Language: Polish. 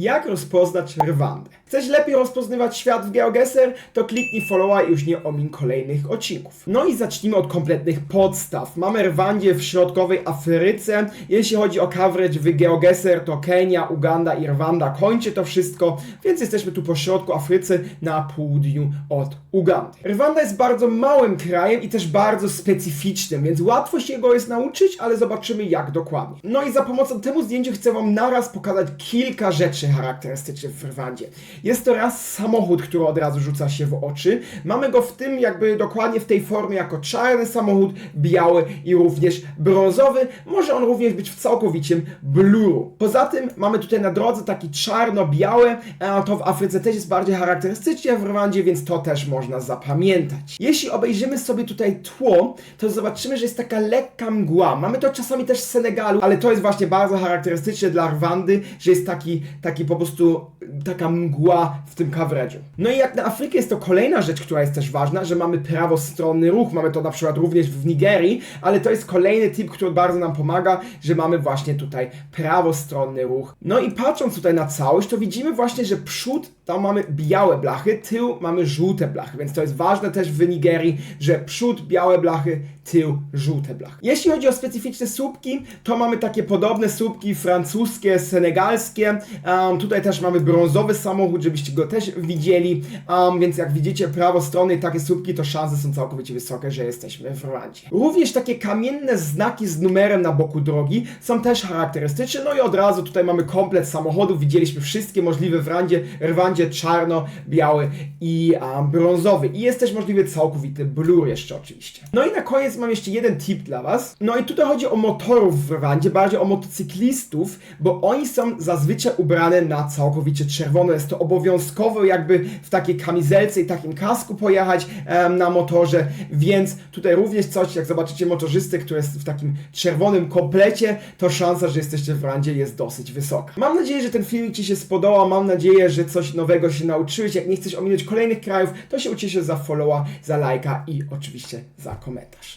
Jak rozpoznać Rwandę? Chcesz lepiej rozpoznawać świat w GeoGuessr? To kliknij followa i już nie omin kolejnych odcinków. No i zacznijmy od kompletnych podstaw. Mamy Rwandzie w środkowej Afryce. Jeśli chodzi o coverage w GeoGuessr, to Kenia, Uganda i Rwanda kończy to wszystko, więc jesteśmy tu po środku Afrycy na południu od Ugandy. Rwanda jest bardzo małym krajem i też bardzo specyficznym, więc łatwo się go jest nauczyć, ale zobaczymy jak dokładnie. No i za pomocą temu zdjęciu chcę Wam naraz pokazać kilka rzeczy charakterystycznych w Rwandzie. Jest to raz samochód, który od razu rzuca się w oczy. Mamy go w tym jakby dokładnie w tej formie jako czarny samochód, biały i również brązowy. Może on również być w całkowitym bluru. Poza tym mamy tutaj na drodze taki czarno-białe, a to w Afryce też jest bardziej charakterystyczne w Rwandzie, więc to też można zapamiętać. Jeśli obejrzymy sobie tutaj tło, to zobaczymy, że jest taka lekka mgła. Mamy to czasami też w Senegalu, ale to jest właśnie bardzo charakterystyczne dla Rwandy, że jest taki, taki po prostu taka mgła w tym coverageu. No i jak na Afrykę jest to kolejna rzecz, która jest też ważna, że mamy prawostronny ruch. Mamy to na przykład również w Nigerii, ale to jest kolejny tip, który bardzo nam pomaga, że mamy właśnie tutaj prawostronny ruch. No i patrząc tutaj na całość, to widzimy właśnie, że przód tam mamy białe blachy, tył mamy żółte blachy, więc to jest ważne też w Nigerii, że przód białe blachy, tył żółte blachy. Jeśli chodzi o specyficzne słupki, to mamy takie podobne słupki francuskie, senegalskie. Um, tutaj też mamy brązowy samochód, żebyście go też widzieli. Um, więc jak widzicie prawostronny takie słupki, to szanse są całkowicie wysokie, że jesteśmy w Rwandzie. Również takie kamienne znaki z numerem na boku drogi są też charakterystyczne. No i od razu tutaj mamy komplet samochodów. Widzieliśmy wszystkie możliwe w Rwandzie, Rwandzie czarno, biały i um, brązowy. I jest też możliwy całkowity blur jeszcze oczywiście. No i na koniec mam jeszcze jeden tip dla Was. No i tutaj chodzi o motorów w Rwandzie, bardziej o motocyklistów, bo oni są zazwyczaj ubrane na całkowicie czerwono. Jest to obowiązkowo jakby w takiej kamizelce i takim kasku pojechać em, na motorze, więc tutaj również coś, jak zobaczycie motorzystę, który jest w takim czerwonym komplecie, to szansa, że jesteście w Rwandzie jest dosyć wysoka. Mam nadzieję, że ten filmik Ci się spodobał, mam nadzieję, że coś nowego się nauczyłeś. Jak nie chcesz ominąć kolejnych krajów, to się ucieszę za followa, za lajka i oczywiście za komentarz.